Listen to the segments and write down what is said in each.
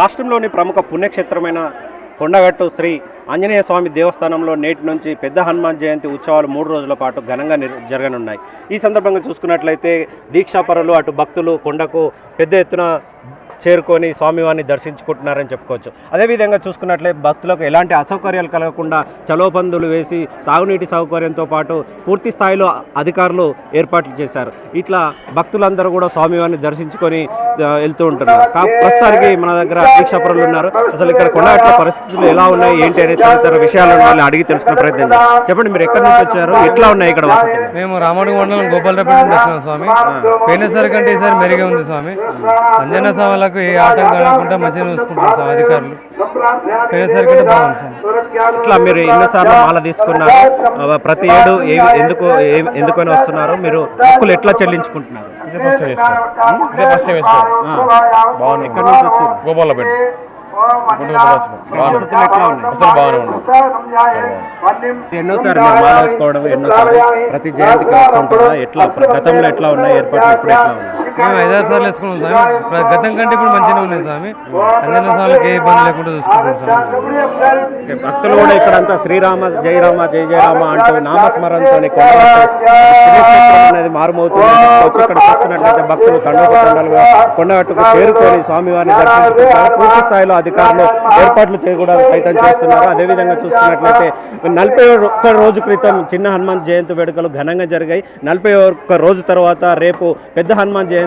రాష్ట్రంలోని ప్రముఖ పుణ్యక్షేత్రమైన కొండగట్టు శ్రీ ఆంజనేయ స్వామి దేవస్థానంలో నేటి నుంచి పెద్ద హనుమాన్ జయంతి ఉత్సవాలు మూడు రోజుల పాటు ఘనంగా జరగనున్నాయి. ఈ సందర్భంగా చూసుకున్నట్లయితే దీక్షాపరులు అటు భక్తులు కొండకు పెద్ద ఎత్తున చేరుకొని స్వామివారిని దర్శించుకుంటున్నారని చెప్పుకోవచ్చు. అదేవిధంగా చూసుకున్నట్లయితే భక్తులకు ఎలాంటి అసౌకర్యాలు కలగకుండా చలోపందులు వేసి తాగునీటి సౌకర్యంతో పాటు పూర్తి స్థాయిలో అధికారులు ఏర్పాట్లు చేశారు. ఇట్లా భక్తులందరూ కూడా స్వామివారిని దర్శించుకొని వెళ్తూ ఉంటున్నారు ప్రస్తుతానికి మన దగ్గర దీక్షాపరులు ఉన్నారు. అసలు ఇక్కడ కొండగట్ల పరిస్థితులు ఎలా ఉన్నాయి ఏంటి అనే తదితర విషయాలను వాళ్ళని అడిగి తెలుసుకునే ప్రయత్నం. చెప్పండి మీరు ఎక్కడి నుంచి వచ్చారు? ఎట్లా ఉన్నాయి ఇక్కడ మేము రామడుగు మండలం గోపాలరాపేట నుండి వచ్చినాం స్వామి. పోయినసారి కంటే ఈసారి మెరుగే ఉంది స్వామి. అంజనా స్వాములకు ఏ ఆటంకం కలగకుండా మంచిగా చూసుకుంటున్నారు స్వామి అధికారులు. పోయినసారి కంటే బాగుంది స్వామి. ఇట్లా మీరు ఎన్నోసార్లు మాల తీసుకున్నారు. ప్రతి ఏడు ఎందుకు ఎందుకని వస్తున్నారు. మీరు హక్కులు ఎట్లా చెల్లించుకుంటున్నారు? ఇదే ఫస్ట్ వేసుకో ఇదే ఫస్ట్ వేసుకో బాగుంది. నుంచి ఎన్నోసారి మాల వేసుకోవడం ఎన్నోసారి ప్రతి జయంతికి వస్తుంటారా ఎట్లా? గతంలో ఎట్లా ఉన్నాయి? ఏర్పాట్లు ఇప్పుడు ఎట్లా ఉన్నాయి? మేము ఐదారు సార్లు వేసుకున్నాం స్వామి. గతం కంటే ఇప్పుడు మంచిగా ఉన్నాయి స్వామి. అంజనా స్వాములకు ఏ ఇబ్బంది లేకుండా చూసుకుంటాం స్వామి. భక్తులు కూడా ఇక్కడ అంతా శ్రీరామ జయరామ జయ జయరామ అంటూ నామస్మరణతో అనేది మారుమవుతుంది. వచ్చి ఇక్కడ చూసుకున్నట్లయితే భక్తులు తండోప తండాలుగా కొండగట్టుకు చేరుకొని స్వామివారిని దర్శించుకుంటారు పూర్తి స్థాయిలో అధికారులు ఏర్పాట్లు చేయకూడా సైతం చేస్తున్నారు. అదేవిధంగా చూసుకున్నట్లయితే నలభై ఒక్క రోజు క్రితం చిన్న హనుమాన్ జయంతి వేడుకలు ఘనంగా జరిగాయి. నలభై ఒక్క రోజు తర్వాత రేపు పెద్ద హనుమాన్ జయంతి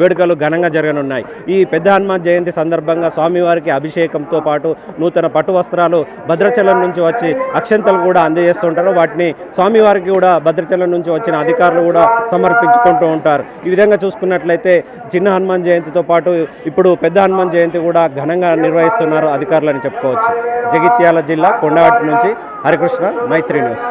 వేడుకలు ఘనంగా జరగనున్నాయి. ఈ పెద్ద హనుమాన్ జయంతి సందర్భంగా స్వామివారికి అభిషేకంతో పాటు నూతన పట్టు వస్త్రాలు భద్రాచలం నుంచి వచ్చి అక్షంతలు కూడా అందజేస్తుంటారు. వాటిని స్వామివారికి కూడా భద్రాచలం నుంచి వచ్చిన అధికారులు కూడా సమర్పించుకుంటూ ఉంటారు. ఈ విధంగా చూసుకున్నట్లయితే చిన్న హనుమాన్ జయంతితో పాటు ఇప్పుడు పెద్ద హనుమాన్ జయంతి కూడా ఘనంగా నిర్వహిస్తున్నారు అధికారులని చెప్పుకోవచ్చు. జగిత్యాల జిల్లా కొండవాటి నుంచి హరికృష్ణ మైత్రి న్యూస్.